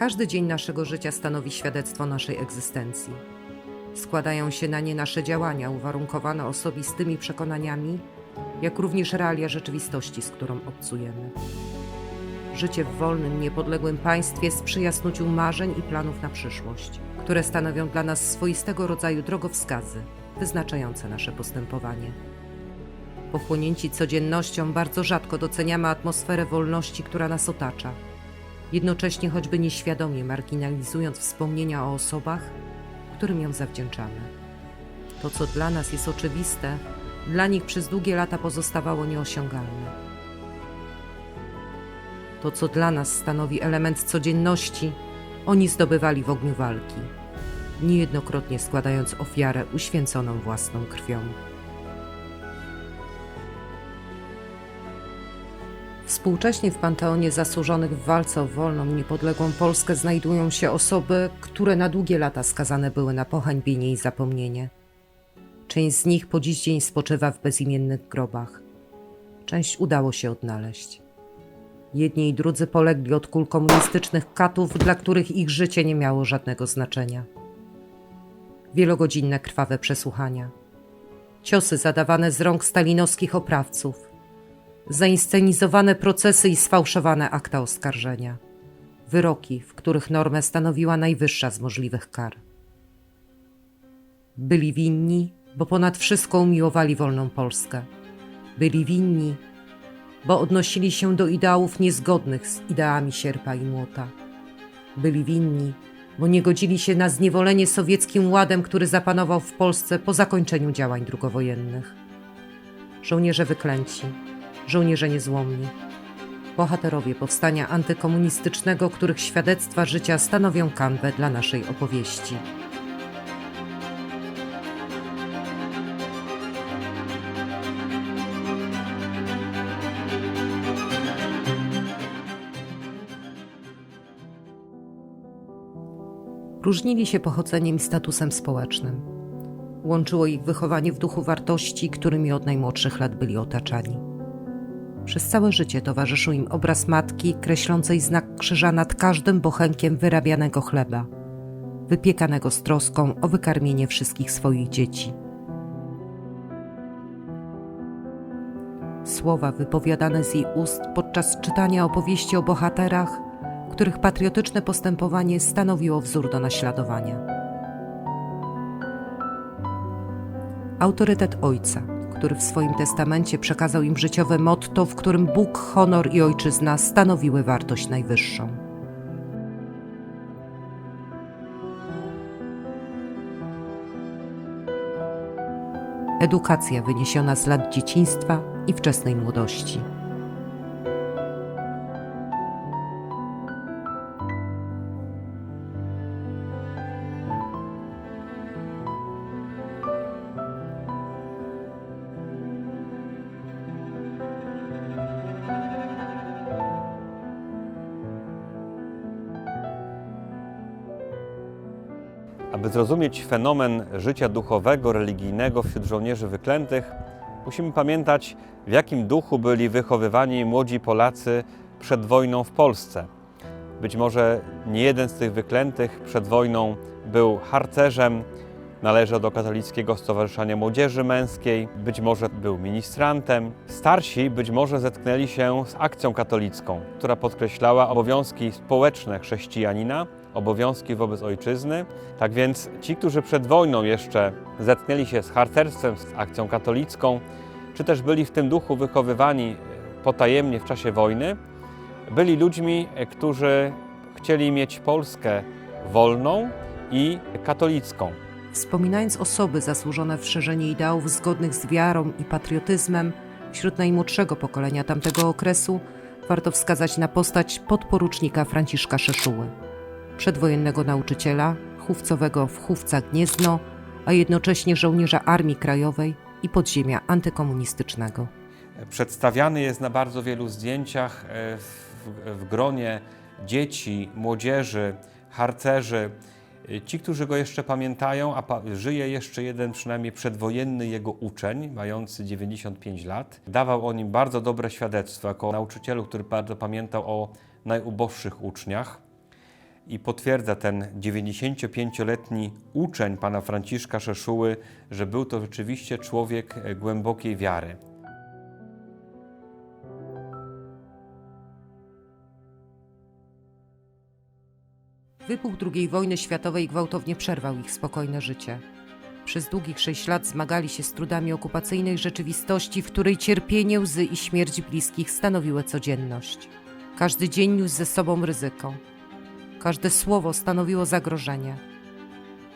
Każdy dzień naszego życia stanowi świadectwo naszej egzystencji. Składają się na nie nasze działania uwarunkowane osobistymi przekonaniami, jak również realia rzeczywistości, z którą obcujemy. Życie w wolnym, niepodległym państwie sprzyja snuciu marzeń i planów na przyszłość, które stanowią dla nas swoistego rodzaju drogowskazy, wyznaczające nasze postępowanie. Pochłonięci codziennością, bardzo rzadko doceniamy atmosferę wolności, która nas otacza, jednocześnie choćby nieświadomie marginalizując wspomnienia o osobach, którym ją zawdzięczamy. To, co dla nas jest oczywiste, dla nich przez długie lata pozostawało nieosiągalne. To, co dla nas stanowi element codzienności, oni zdobywali w ogniu walki, niejednokrotnie składając ofiarę uświęconą własną krwią. Współcześnie w panteonie zasłużonych w walce o wolną, niepodległą Polskę znajdują się osoby, które na długie lata skazane były na pohańbienie i zapomnienie. Część z nich po dziś dzień spoczywa w bezimiennych grobach. Część udało się odnaleźć. Jedni i drudzy polegli od kul komunistycznych katów, dla których ich życie nie miało żadnego znaczenia. Wielogodzinne krwawe przesłuchania, ciosy zadawane z rąk stalinowskich oprawców, zainscenizowane procesy i sfałszowane akta oskarżenia, wyroki, w których normę stanowiła najwyższa z możliwych kar. Byli winni, bo ponad wszystko umiłowali wolną Polskę. Byli winni, bo odnosili się do ideałów niezgodnych z ideami sierpa i młota. Byli winni, bo nie godzili się na zniewolenie sowieckim ładem, który zapanował w Polsce po zakończeniu działań drugowojennych. Żołnierze wyklęci, żołnierze niezłomni, bohaterowie powstania antykomunistycznego, których świadectwa życia stanowią kanwę dla naszej opowieści. Różnili się pochodzeniem i statusem społecznym. Łączyło ich wychowanie w duchu wartości, którymi od najmłodszych lat byli otaczani. Przez całe życie towarzyszył im obraz matki, kreślącej znak krzyża nad każdym bochenkiem wyrabianego chleba, wypiekanego z troską o wykarmienie wszystkich swoich dzieci. Słowa wypowiadane z jej ust podczas czytania opowieści o bohaterach, których patriotyczne postępowanie stanowiło wzór do naśladowania. Autorytet ojca, który w swoim testamencie przekazał im życiowe motto, w którym Bóg, honor i ojczyzna stanowiły wartość najwyższą. Edukacja wyniesiona z lat dzieciństwa i wczesnej młodości. Zrozumieć fenomen życia duchowego, religijnego wśród żołnierzy wyklętych, musimy pamiętać, w jakim duchu byli wychowywani młodzi Polacy przed wojną w Polsce. Być może nie jeden z tych wyklętych przed wojną był harcerzem, należał do Katolickiego Stowarzyszenia Młodzieży Męskiej, być może był ministrantem. Starsi być może zetknęli się z akcją katolicką, która podkreślała obowiązki społeczne chrześcijanina, obowiązki wobec ojczyzny. Tak więc ci, którzy przed wojną jeszcze zetknęli się z harcerstwem, z akcją katolicką, czy też byli w tym duchu wychowywani potajemnie w czasie wojny, byli ludźmi, którzy chcieli mieć Polskę wolną i katolicką. Wspominając osoby zasłużone w szerzenie ideałów zgodnych z wiarą i patriotyzmem wśród najmłodszego pokolenia tamtego okresu, warto wskazać na postać podporucznika Franciszka Szeszuły, przedwojennego nauczyciela, chówcowego w Chówcach Gniezno, a jednocześnie żołnierza Armii Krajowej i podziemia antykomunistycznego. Przedstawiany jest na bardzo wielu zdjęciach e, w, w gronie dzieci, młodzieży, harcerzy. E, Ci, którzy go jeszcze pamiętają, a pa, żyje jeszcze jeden przynajmniej przedwojenny jego uczeń, mający 95 lat. Dawał o nim bardzo dobre świadectwo jako nauczycielu, który bardzo pamiętał o najuboższych uczniach. I potwierdza ten 95-letni uczeń pana Franciszka Szeszuły, że był to rzeczywiście człowiek e, głębokiej wiary. Wybuch II wojny światowej gwałtownie przerwał ich spokojne życie. Przez długich sześć lat zmagali się z trudami okupacyjnej rzeczywistości, w której cierpienie, łzy i śmierć bliskich stanowiły codzienność. Każdy dzień niósł ze sobą ryzyko. Każde słowo stanowiło zagrożenie.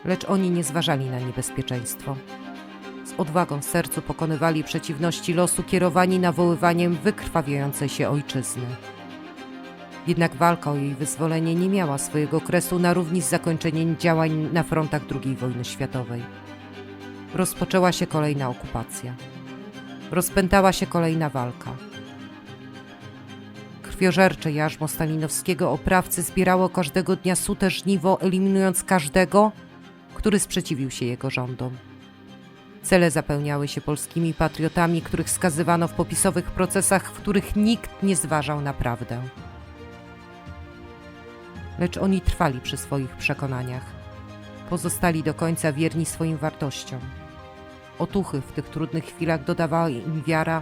Lecz oni nie zważali na niebezpieczeństwo. Z odwagą w sercu pokonywali przeciwności losu, kierowani nawoływaniem wykrwawiającej się ojczyzny. Jednak walka o jej wyzwolenie nie miała swojego kresu na równi z zakończeniem działań na frontach II wojny światowej. Rozpoczęła się kolejna okupacja. Rozpętała się kolejna walka. Krwiożercze jarzmo stalinowskiego oprawcy zbierało każdego dnia sute żniwo, eliminując każdego, który sprzeciwił się jego rządom. Cele zapełniały się polskimi patriotami, których skazywano w popisowych procesach, w których nikt nie zważał na prawdę lecz oni trwali przy swoich przekonaniach. Pozostali do końca wierni swoim wartościom. Otuchy w tych trudnych chwilach dodawała im wiara,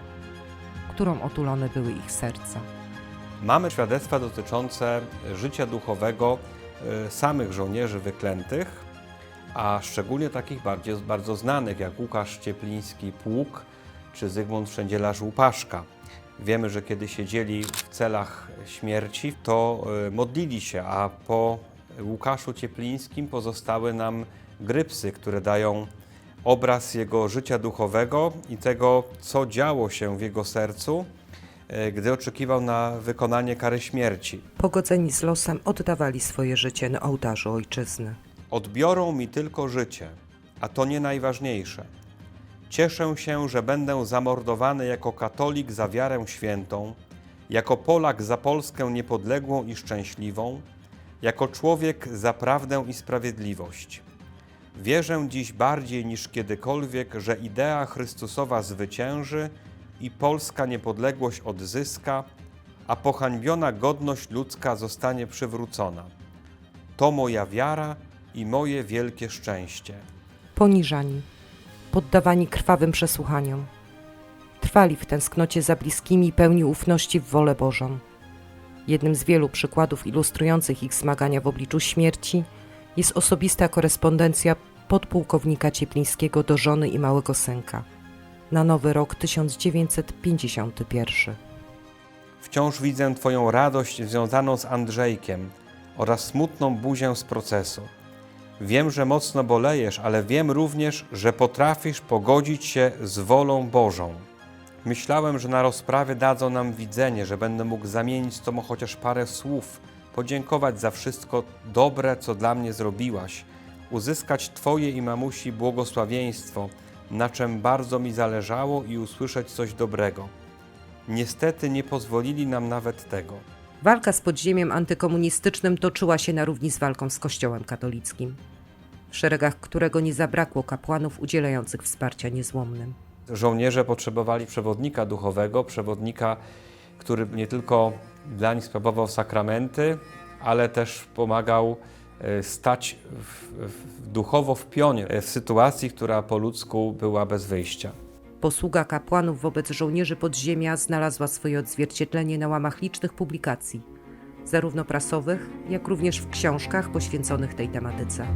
którą otulone były ich serca. Mamy świadectwa dotyczące życia duchowego e, samych żołnierzy wyklętych, a szczególnie takich bardziej, bardzo znanych jak Łukasz Ciepliński Pług czy Zygmunt Wszędzielarz Łupaszka. Wiemy, że kiedy siedzieli w celach śmierci, to e, modlili się, a po Łukaszu Cieplińskim pozostały nam grypsy, które dają obraz jego życia duchowego i tego, co działo się w jego sercu, gdy oczekiwał na wykonanie kary śmierci. Pogodzeni z losem oddawali swoje życie na ołtarzu ojczyzny. Odbiorą mi tylko życie, a to nie najważniejsze. Cieszę się, że będę zamordowany jako katolik za wiarę świętą, jako Polak za Polskę niepodległą i szczęśliwą, jako człowiek za prawdę i sprawiedliwość. Wierzę dziś bardziej niż kiedykolwiek, że idea Chrystusowa zwycięży i polska niepodległość odzyska, a pohańbiona godność ludzka zostanie przywrócona. To moja wiara i moje wielkie szczęście. Poniżani, poddawani krwawym przesłuchaniom. Trwali w tęsknocie za bliskimi, pełni ufności w wolę Bożą. Jednym z wielu przykładów ilustrujących ich zmagania w obliczu śmierci jest osobista korespondencja podpułkownika Cieplińskiego do żony i małego synka na nowy rok 1951. Wciąż widzę Twoją radość związaną z Andrzejkiem oraz smutną buzię z procesu. Wiem, że mocno bolejesz, ale wiem również, że potrafisz pogodzić się z wolą Bożą. Myślałem, że na rozprawie dadzą nam widzenie, że będę mógł zamienić z Tobą chociaż parę słów, podziękować za wszystko dobre, co dla mnie zrobiłaś, uzyskać Twoje i mamusi błogosławieństwo, na czym bardzo mi zależało i usłyszeć coś dobrego. Niestety nie pozwolili nam nawet tego. Walka z podziemiem antykomunistycznym toczyła się na równi z walką z Kościołem katolickim, w szeregach którego nie zabrakło kapłanów udzielających wsparcia niezłomnym. Żołnierze potrzebowali przewodnika duchowego, przewodnika, który nie tylko dla nich sprawował sakramenty, ale też pomagał stać w, w, duchowo w pionie e, w sytuacji, która po ludzku była bez wyjścia. Posługa kapłanów wobec żołnierzy podziemia znalazła swoje odzwierciedlenie na łamach licznych publikacji, zarówno prasowych, jak również w książkach poświęconych tej tematyce.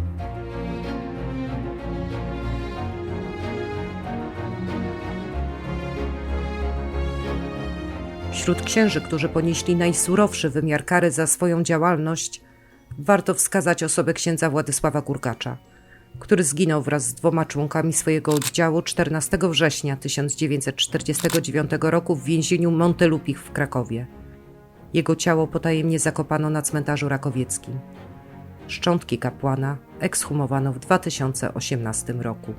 Wśród księży, którzy ponieśli najsurowszy wymiar kary za swoją działalność, warto wskazać osobę księdza Władysława Gurgacza, który zginął wraz z dwoma członkami swojego oddziału 14 września 1949 roku w więzieniu Montelupich w Krakowie. Jego ciało potajemnie zakopano na cmentarzu rakowieckim. Szczątki kapłana ekshumowano w 2018 roku.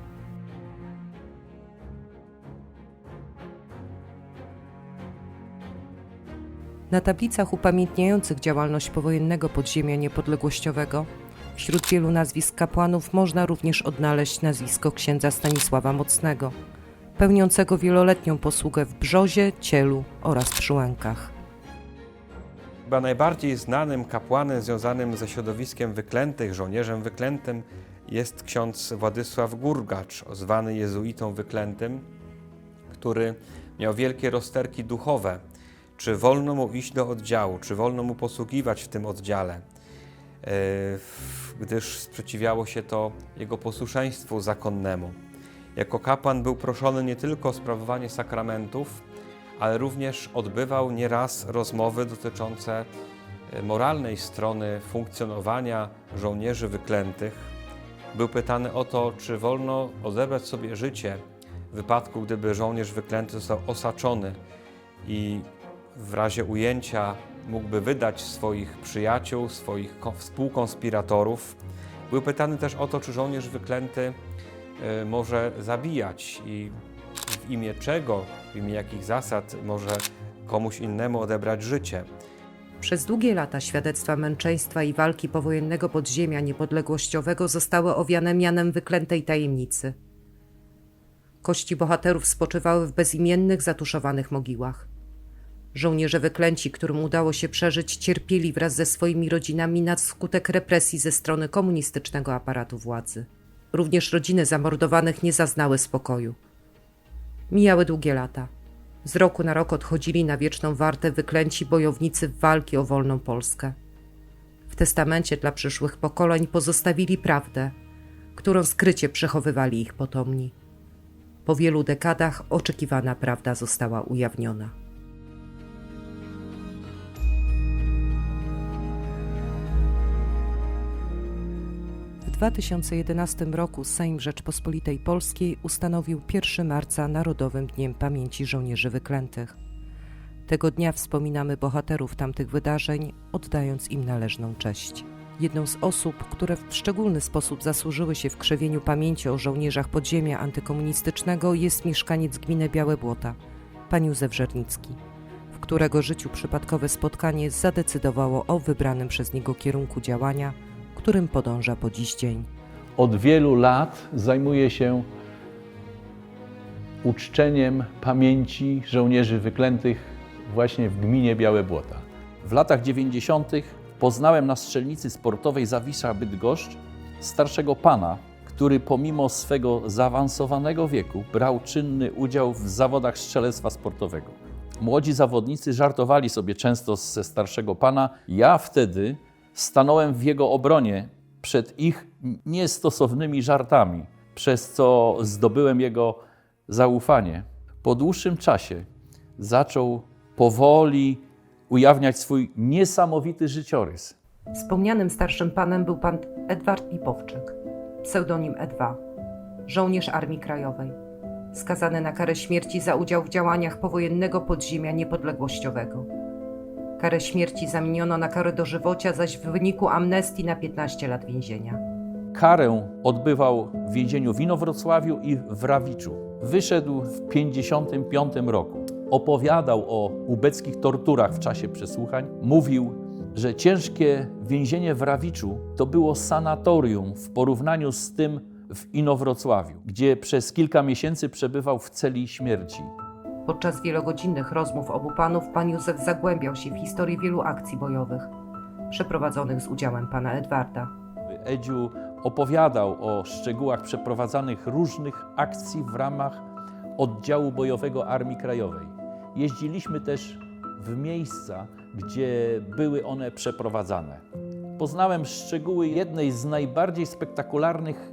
Na tablicach upamiętniających działalność powojennego podziemia niepodległościowego wśród wielu nazwisk kapłanów można również odnaleźć nazwisko księdza Stanisława Mocnego, pełniącego wieloletnią posługę w Brzozie, Cielu oraz Przyłękach. Chyba najbardziej znanym kapłanem związanym ze środowiskiem wyklętych, żołnierzem wyklętym jest ksiądz Władysław Gurgacz, zwany jezuitą wyklętym, który miał wielkie rozterki duchowe. Czy wolno mu iść do oddziału, czy wolno mu posługiwać w tym oddziale, e, gdyż sprzeciwiało się to jego posłuszeństwu zakonnemu. Jako kapłan był proszony nie tylko o sprawowanie sakramentów, ale również odbywał nieraz rozmowy dotyczące e, moralnej strony funkcjonowania żołnierzy wyklętych. Był pytany o to, czy wolno odebrać sobie życie w wypadku, gdyby żołnierz wyklęty został osaczony i w razie ujęcia mógłby wydać swoich przyjaciół, swoich ko- współkonspiratorów. Był pytany też o to, czy żołnierz wyklęty e, może zabijać i w imię czego, w imię jakich zasad może komuś innemu odebrać życie. Przez długie lata świadectwa męczeństwa i walki powojennego podziemia niepodległościowego zostały owiane mianem wyklętej tajemnicy. Kości bohaterów spoczywały w bezimiennych, zatuszowanych mogiłach. Żołnierze wyklęci, którym udało się przeżyć, cierpieli wraz ze swoimi rodzinami na skutek represji ze strony komunistycznego aparatu władzy. Również rodziny zamordowanych nie zaznały spokoju. Mijały długie lata. Z roku na rok odchodzili na wieczną wartę wyklęci bojownicy w walki o wolną Polskę. W testamencie dla przyszłych pokoleń pozostawili prawdę, którą skrycie przechowywali ich potomni. Po wielu dekadach oczekiwana prawda została ujawniona. 2011 roku Sejm Rzeczpospolitej Polskiej ustanowił 1 marca Narodowym Dniem Pamięci Żołnierzy Wyklętych. Tego dnia wspominamy bohaterów tamtych wydarzeń, oddając im należną cześć. Jedną z osób, które w szczególny sposób zasłużyły się w krzewieniu pamięci o żołnierzach podziemia antykomunistycznego jest mieszkaniec gminy Białe Błota, pan Józef Żernicki, w którego życiu przypadkowe spotkanie zadecydowało o wybranym przez niego kierunku działania, którym podąża po dziś dzień. Od wielu lat zajmuję się uczczeniem pamięci żołnierzy wyklętych właśnie w gminie Białe Błota. W latach 90. poznałem na strzelnicy sportowej Zawisza Bydgoszcz starszego pana, który pomimo swego zaawansowanego wieku brał czynny udział w zawodach strzelectwa sportowego. Młodzi zawodnicy żartowali sobie często ze starszego pana. Ja wtedy stanąłem w jego obronie przed ich niestosownymi żartami, przez co zdobyłem jego zaufanie. Po dłuższym czasie zaczął powoli ujawniać swój niesamowity życiorys. Wspomnianym starszym panem był pan Edward Pipowczyk, pseudonim E2, żołnierz Armii Krajowej, skazany na karę śmierci za udział w działaniach powojennego podziemia niepodległościowego. Karę śmierci zamieniono na karę dożywocia, zaś w wyniku amnestii na 15 lat więzienia. Karę odbywał w więzieniu w Inowrocławiu i w Rawiczu. Wyszedł w 1955 roku. Opowiadał o ubeckich torturach w czasie przesłuchań. Mówił, że ciężkie więzienie w Rawiczu to było sanatorium w porównaniu z tym w Inowrocławiu, gdzie przez kilka miesięcy przebywał w celi śmierci. Podczas wielogodzinnych rozmów obu panów pan Józef zagłębiał się w historię wielu akcji bojowych przeprowadzonych z udziałem pana Edwarda. Edziu opowiadał o szczegółach przeprowadzanych różnych akcji w ramach oddziału bojowego Armii Krajowej. Jeździliśmy też w miejsca, gdzie były one przeprowadzane. Poznałem szczegóły jednej z najbardziej spektakularnych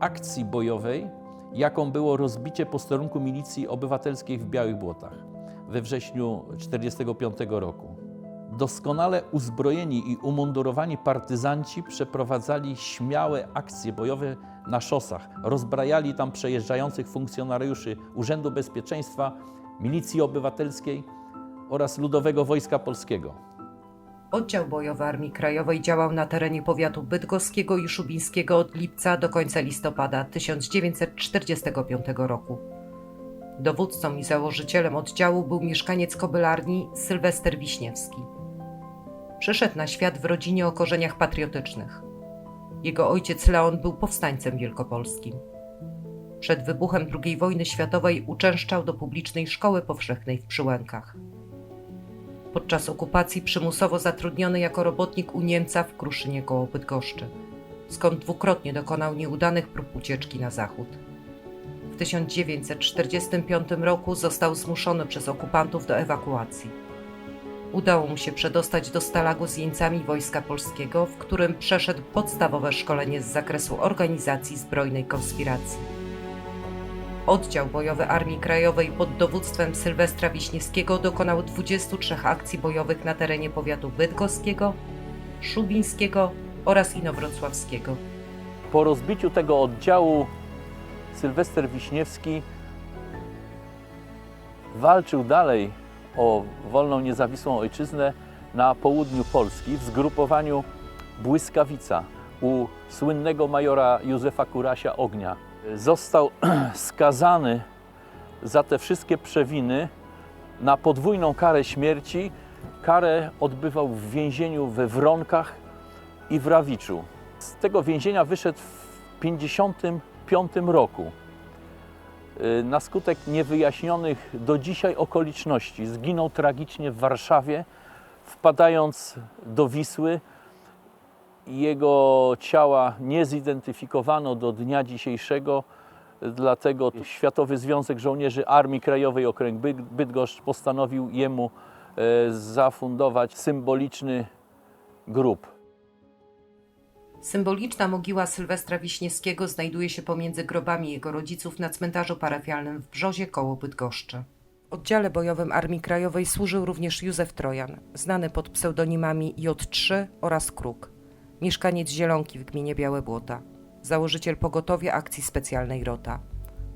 akcji bojowej, jaką było rozbicie posterunku milicji obywatelskiej w Białych Błotach we wrześniu 1945 roku. Doskonale uzbrojeni i umundurowani partyzanci przeprowadzali śmiałe akcje bojowe na szosach. Rozbrajali tam przejeżdżających funkcjonariuszy Urzędu Bezpieczeństwa, Milicji Obywatelskiej oraz Ludowego Wojska Polskiego. Oddział bojowy Armii Krajowej działał na terenie powiatu bydgoskiego i szubińskiego od lipca do końca listopada 1945 roku. Dowódcą i założycielem oddziału był mieszkaniec Kobylarni Sylwester Wiśniewski. Przyszedł na świat w rodzinie o korzeniach patriotycznych. Jego ojciec Leon był powstańcem wielkopolskim. Przed wybuchem II wojny światowej uczęszczał do publicznej szkoły powszechnej w Przyłękach. Podczas okupacji przymusowo zatrudniony jako robotnik u Niemca w Kruszynie koło Bydgoszczy, skąd dwukrotnie dokonał nieudanych prób ucieczki na zachód. W 1945 roku został zmuszony przez okupantów do ewakuacji. Udało mu się przedostać do Stalagu z jeńcami Wojska Polskiego, w którym przeszedł podstawowe szkolenie z zakresu organizacji zbrojnej konspiracji. Oddział bojowy Armii Krajowej pod dowództwem Sylwestra Wiśniewskiego dokonał 23 akcji bojowych na terenie powiatu bydgoskiego, szubińskiego oraz inowrocławskiego. Po rozbiciu tego oddziału Sylwester Wiśniewski walczył dalej o wolną, niezawisłą ojczyznę na południu Polski w zgrupowaniu Błyskawica u słynnego majora Józefa Kurasia Ognia. Został skazany za te wszystkie przewiny na podwójną karę śmierci. Karę odbywał w więzieniu we Wronkach i w Rawiczu. Z tego więzienia wyszedł w 1955 roku. Y, Na skutek niewyjaśnionych do dzisiaj okoliczności zginął tragicznie w Warszawie, wpadając do Wisły. Jego ciała nie zidentyfikowano do dnia dzisiejszego, dlatego Światowy Związek Żołnierzy Armii Krajowej Okręg Byd- Bydgoszcz postanowił jemu e, zafundować symboliczny grób. Symboliczna mogiła Sylwestra Wiśniewskiego znajduje się pomiędzy grobami jego rodziców na cmentarzu parafialnym w Brzozie koło Bydgoszczy. W oddziale bojowym Armii Krajowej służył również Józef Trojan, znany pod pseudonimami J3 oraz Kruk, mieszkaniec Zielonki w gminie Białe Błota, założyciel pogotowia akcji specjalnej ROTA,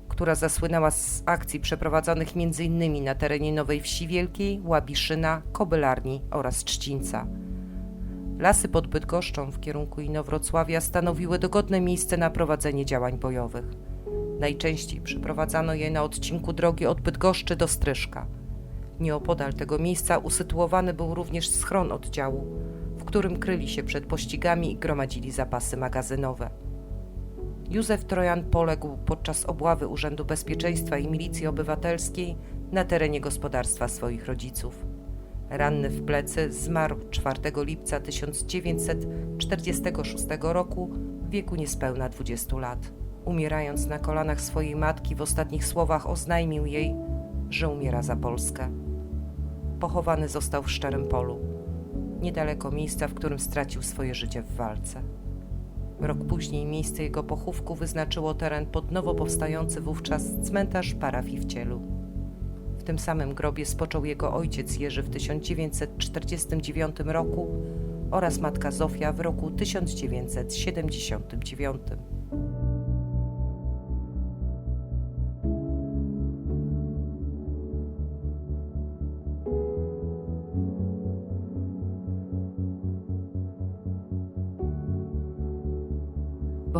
która zasłynęła z akcji przeprowadzonych m.in. na terenie Nowej Wsi Wielkiej, Łabiszyna, Kobylarni oraz Trzcińca – Lasy pod Bydgoszczą w kierunku Inowrocławia stanowiły dogodne miejsce na prowadzenie działań bojowych. Najczęściej przeprowadzano je na odcinku drogi od Bydgoszczy do Stryszka. Nieopodal tego miejsca usytuowany był również schron oddziału, którym kryli się przed pościgami i gromadzili zapasy magazynowe. Józef Trojan poległ podczas obławy Urzędu Bezpieczeństwa i Milicji Obywatelskiej na terenie gospodarstwa swoich rodziców. Ranny w plecy zmarł 4 lipca 1946 roku w wieku niespełna 20 lat. Umierając na kolanach swojej matki, w ostatnich słowach oznajmił jej, że umiera za Polskę. Pochowany został w Szczerym Polu, niedaleko miejsca, w którym stracił swoje życie w walce. Rok później miejsce jego pochówku wyznaczyło teren pod nowo powstający wówczas cmentarz parafii w Cielu. W tym samym grobie spoczął jego ojciec Jerzy w 1949 roku oraz matka Zofia w roku 1979.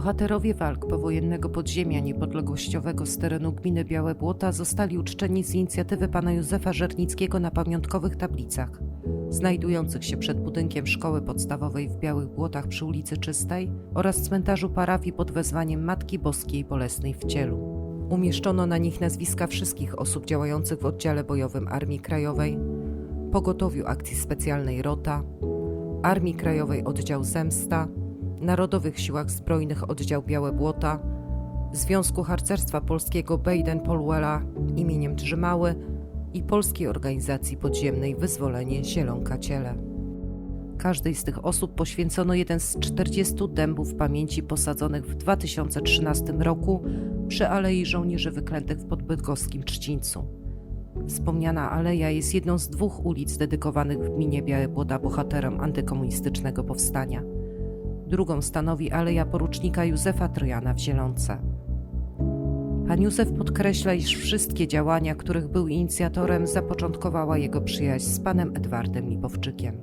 Bohaterowie walk powojennego podziemia niepodległościowego z terenu gminy Białe Błota zostali uczczeni z inicjatywy pana Józefa Żernickiego na pamiątkowych tablicach, znajdujących się przed budynkiem szkoły podstawowej w Białych Błotach przy ulicy Czystej oraz cmentarzu parafii pod wezwaniem Matki Boskiej Bolesnej w Cielu. Umieszczono na nich nazwiska wszystkich osób działających w oddziale bojowym Armii Krajowej, Pogotowiu Akcji Specjalnej ROTA, Armii Krajowej Oddział Zemsta, Narodowych Siłach Zbrojnych Oddział Białe Błota, Związku Harcerstwa Polskiego Bejden Polwella imieniem Trzymały i Polskiej Organizacji Podziemnej Wyzwolenie Zielonka Ciele. Każdej z tych osób poświęcono jeden z 40 dębów pamięci posadzonych w 2013 roku przy Alei Żołnierzy Wyklętych w podbydgoskim Trzcińcu. Wspomniana aleja jest jedną z dwóch ulic dedykowanych w gminie Białe Błota bohaterom antykomunistycznego powstania. Drugą stanowi aleja porucznika Józefa Trojana w Zielonce. Pan Józef podkreśla, iż wszystkie działania, których był inicjatorem, zapoczątkowała jego przyjaźń z panem Edwardem Lipowczykiem.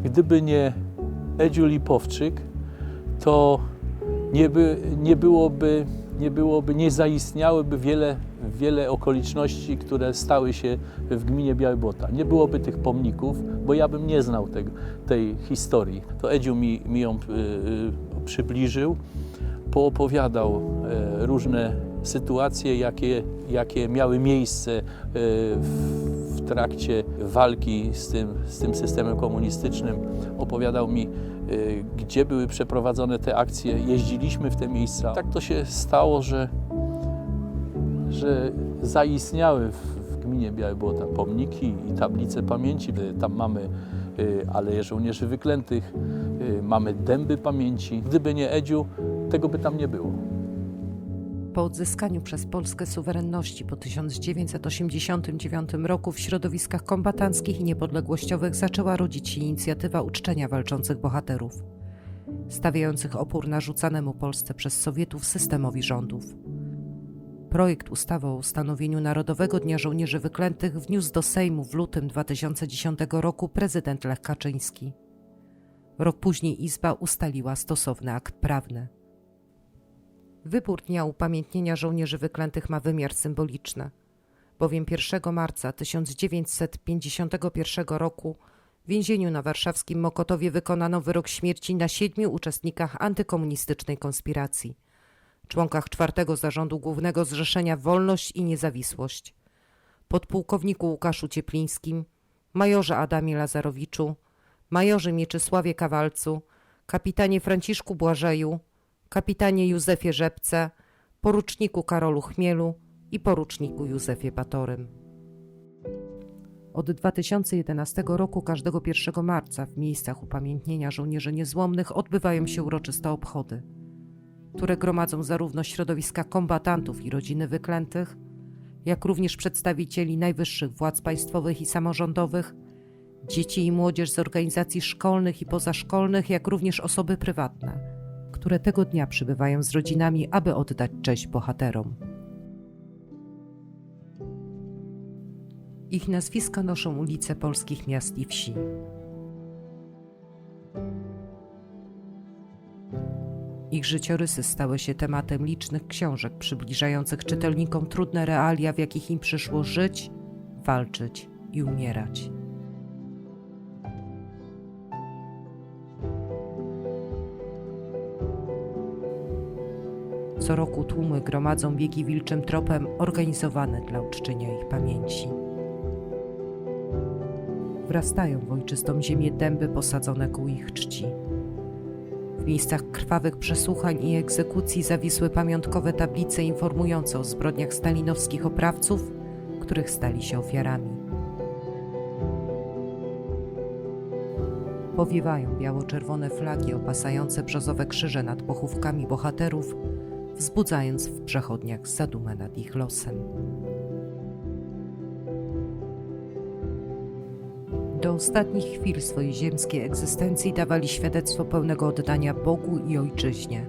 Gdyby nie Edziu Lipowczyk, to nie, by, nie, byłoby, nie byłoby, nie zaistniałyby wiele, wiele okoliczności, które stały się w gminie Białe Błota. Nie byłoby tych pomników, bo ja bym nie znał tej historii. To Edziu mi, mi ją y, y, przybliżył, poopowiadał e, różne sytuacje, jakie, jakie miały miejsce e, w, w trakcie walki z tym, z tym systemem komunistycznym opowiadał mi, y, gdzie były przeprowadzone te akcje. Jeździliśmy w te miejsca. Tak to się stało, że, że zaistniały w, gminie Białe Błota pomniki i tablice pamięci. Y, Tam mamy y, Aleje Żołnierzy Wyklętych, y, mamy dęby pamięci. Gdyby nie Edziu, tego by tam nie było. Po odzyskaniu przez Polskę suwerenności po 1989 roku w środowiskach kombatanckich i niepodległościowych zaczęła rodzić się inicjatywa uczczenia walczących bohaterów, stawiających opór narzucanemu Polsce przez Sowietów systemowi rządów. Projekt ustawy o ustanowieniu Narodowego Dnia Żołnierzy Wyklętych wniósł do Sejmu w lutym 2010 roku prezydent Lech Kaczyński. Rok później Izba ustaliła stosowny akt prawny. Wybór dnia upamiętnienia żołnierzy wyklętych ma wymiar symboliczny, bowiem 1 marca 1951 roku w więzieniu na warszawskim Mokotowie wykonano wyrok śmierci na siedmiu uczestnikach antykomunistycznej konspiracji, członkach czwartego zarządu głównego Zrzeszenia Wolność i Niezawisłość, podpułkowniku Łukaszu Cieplińskim, majorze Adamie Lazarowiczu, majorze Mieczysławie Kawalcu, kapitanie Franciszku Błażeju, kapitanie Józefie Rzepce, poruczniku Karolu Chmielu i poruczniku Józefie Batorym. Od 2011 roku każdego 1 marca w miejscach upamiętnienia żołnierzy niezłomnych odbywają się uroczyste obchody, które gromadzą zarówno środowiska kombatantów i rodziny wyklętych, jak również przedstawicieli najwyższych władz państwowych i samorządowych, dzieci i młodzież z organizacji szkolnych i pozaszkolnych, jak również osoby prywatne, które tego dnia przybywają z rodzinami, aby oddać cześć bohaterom. Ich nazwiska noszą ulice polskich miast i wsi. Ich życiorysy stały się tematem licznych książek przybliżających czytelnikom trudne realia, w jakich im przyszło żyć, walczyć i umierać. Co roku tłumy gromadzą biegi wilczym tropem organizowane dla uczczenia ich pamięci. Wrastają w ojczystą ziemię dęby posadzone ku ich czci. Miejscach krwawych przesłuchań i egzekucji zawisły pamiątkowe tablice informujące o zbrodniach stalinowskich oprawców, których stali się ofiarami. Powiewają biało-czerwone flagi opasające brzozowe krzyże nad pochówkami bohaterów, wzbudzając w przechodniach zadumę nad ich losem. Do ostatnich chwil swojej ziemskiej egzystencji dawali świadectwo pełnego oddania Bogu i Ojczyźnie.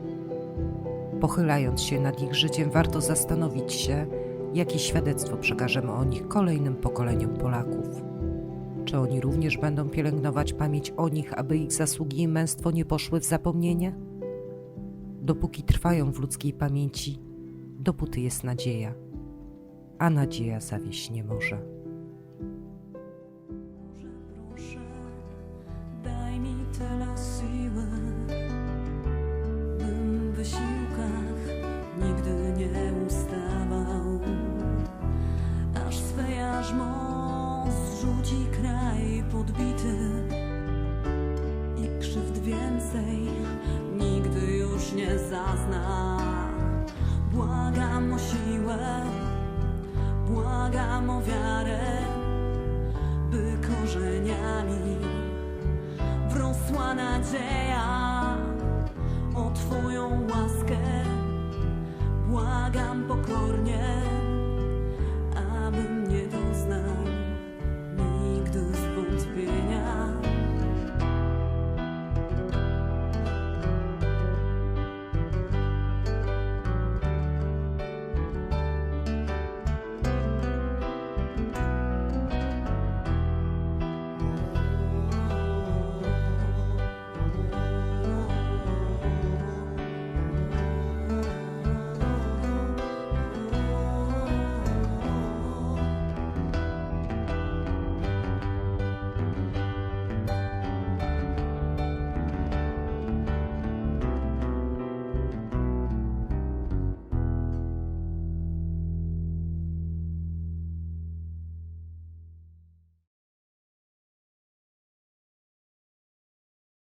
Pochylając się nad ich życiem, warto zastanowić się, jakie świadectwo przekażemy o nich kolejnym pokoleniom Polaków. Czy oni również będą pielęgnować pamięć o nich, aby ich zasługi i męstwo nie poszły w zapomnienie? Dopóki trwają w ludzkiej pamięci, dopóty jest nadzieja, a nadzieja zawieść nie może.